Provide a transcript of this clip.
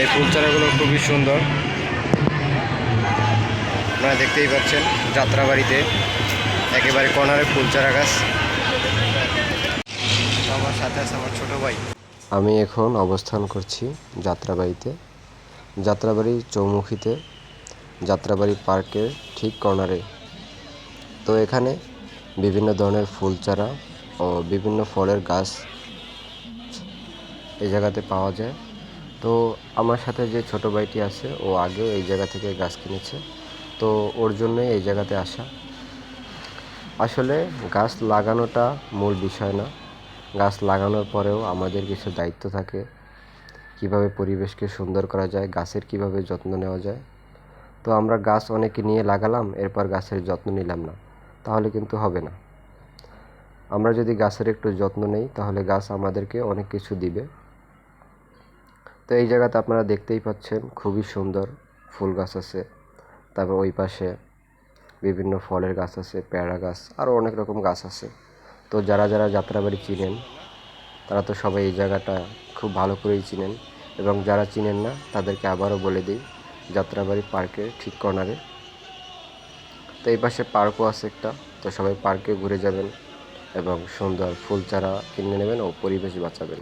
এই ফুল চারাগুলো খুবই সুন্দর। আপনারা দেখতেই পাচ্ছেন যাত্রাবাড়িতে একেবারে কর্নারে ফুল চারা গাছ। আমার সাথে আছে আমার ছোট ভাই। আমি এখন অবস্থান করছি যাত্রাবাড়িতে যাত্রাবাড়ি চৌমুখীতে যাত্রাবাড়ি পার্কের ঠিক কর্নারে। তো এখানে বিভিন্ন ধরনের ফুল চারা ও বিভিন্ন ফলের গাছ এই জায়গাতে পাওয়া যায়। তো আমার সাথে যে ছোট ভাইটি আছে, ও আগেও এই জায়গা থেকে গাছ কিনেছে। তো ওর জন্যই এই জায়গাতে আসা। আসলে গাছ লাগানোটা মূল বিষয় না। গাছ লাগানোর পরেও আমাদের কিছু দায়িত্ব থাকে। কীভাবে পরিবেশকে সুন্দর করা যায়, গাছের কীভাবে যত্ন নেওয়া যায়। তো আমরা গাছ অনেকে নিয়ে লাগালাম, এরপর গাছের যত্ন নিলাম না। তাহলে কিন্তু হবে না। আমরা যদি গাছের একটু যত্ন নেই, তাহলে গাছ আমাদেরকে অনেক কিছু দিবে। তো এই জায়গাতে আপনারা দেখতেই পাচ্ছেন, খুবই সুন্দর ফুল গাছ আছে। তারপর ওই পাশে বিভিন্ন ফলের গাছ আছে, পেয়ারা গাছ, আরও অনেক রকম গাছ আছে। তো যারা যারা যাত্রাবাড়ি চিনেন, তারা তো সবাই এই জায়গাটা খুব ভালো করেই চিনেন। এবং যারা চিনেন না, তাদেরকে আবারও বলে দিই, যাত্রাবাড়ি পার্কের ঠিক কর্নারে। তো এই পাশে পার্কও আছে একটা, তো সবাই পার্কে ঘুরে যাবেন এবং সুন্দর ফুল চারা কিনে নেবেন ও পরিবেশ বাঁচাবেন।